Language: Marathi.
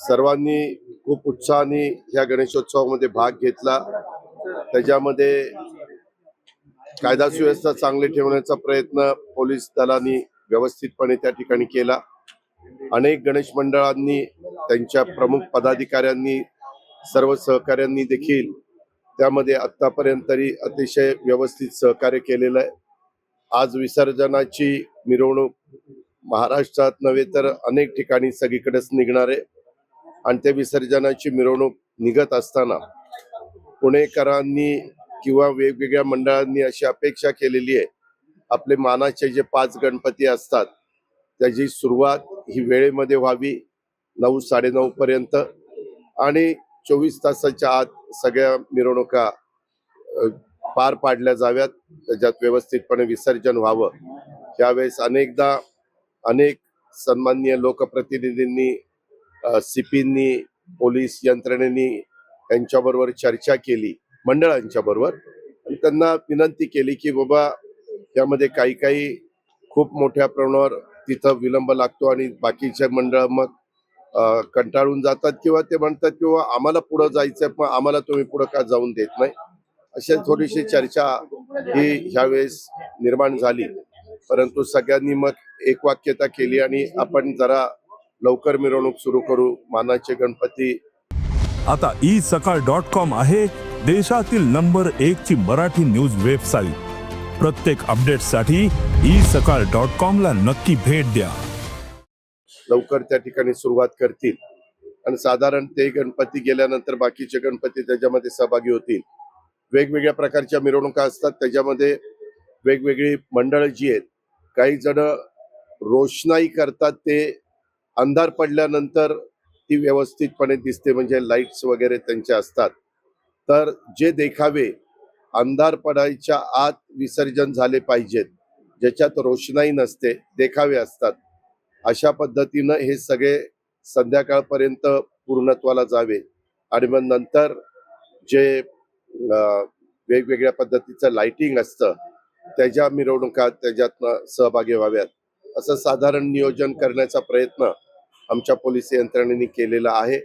सर्वांनी खूप उत्साहाने या गणेशोत्सवामध्ये भाग घेतला. त्याच्यामध्ये कायदा सुव्यवस्था चांगली ठेवण्याचा प्रयत्न पोलीस दलांनी व्यवस्थितपणे त्या ठिकाणी केला. अनेक गणेश मंडळांनी त्यांच्या प्रमुख पदाधिकाऱ्यांनी सर्व सहकाऱ्यांनी देखील त्यामध्ये आतापर्यंत तरी अतिशय व्यवस्थित सहकार्य केलेलं आहे. आज विसर्जनाची मिरवणूक महाराष्ट्रात नव्हे तर अनेक ठिकाणी सगळीकडेच निघणार आहे. आणि त्या विसर्जनाची मिरवणूक निघत असताना पुणेकरांनी किंवा वेगवेगळ्या मंडळांनी अशी अपेक्षा केलेली आहे. आपले मानाचे जे पाच गणपती असतात त्याची सुरुवात ही वेळेमध्ये व्हावी नऊ साडेनऊ पर्यंत. आणि चोवीस तासाच्या आत सगळ्या मिरवणुका पार पाडल्या जाव्यात त्याच्यात व्यवस्थितपणे विसर्जन व्हावं. यावेळेस अनेकदा अनेक सन्माननीय लोकप्रतिनिधींनी सीपींनी पोलीस यंत्रणेनी त्यांच्याबरोबर चर्चा केली मंडळांच्या बरोबर. आणि त्यांना विनंती केली की बाबा यामध्ये काही काही खूप मोठ्या प्रमाणावर तिथं विलंब लागतो आणि बाकीचे मंडळ मग कंटाळून जातात किंवा ते म्हणतात किंवा आम्हाला पुढं जायचंय पण आम्हाला तुम्ही पुढं का जाऊन देत नाही? अशी थोडीशी चर्चा ही ह्यावेळेस निर्माण झाली. परंतु सगळ्यांनी मग एकवाक्यता केली आणि आपण जरा लवकर मिरवणूक सुरू करू. मानाचे गणपती. आता ई सकाळ डॉट कॉम आहे देशातील नंबर एक ची मराठी न्यूज वेबसाईट. प्रत्येक अपडेटसाठी ई सकाळ डॉट कॉम ला नक्की भेट द्या. लवकर त्या ठिकाणी सुरुवात करतील. आणि साधारण ते गणपती गेल्यानंतर बाकीचे गणपती त्याच्यामध्ये सहभागी होतील. वेगवेगळ्या प्रकारच्या मिरवणुका असतात. त्याच्यामध्ये वेगवेगळी मंडळ जी आहेत काही जण रोषणाई करतात ते अंधार पडल्यानंतर ती व्यवस्थितपणे दिसते म्हणजे लाईट्स वगैरे त्यांचे असतात. तर जे देखावे अंधार पडायच्या आत विसर्जन झाले पाहिजेत. ज्याच्यात रोषणाई नसते देखावे असतात. अशा पद्धतीनं हे सगळे संध्याकाळपर्यंत पूर्णत्वाला जावे. आणि मग नंतर जे वेगवेगळ्या पद्धतीचं लाइटिंग असतं त्याच्या मिरवणुका त्याच्यातनं सहभागी व्हाव्यात. असं साधारण नियोजन करण्याचा प्रयत्न आमच्या पोलीस यंत्रणेने केलेलं आहे.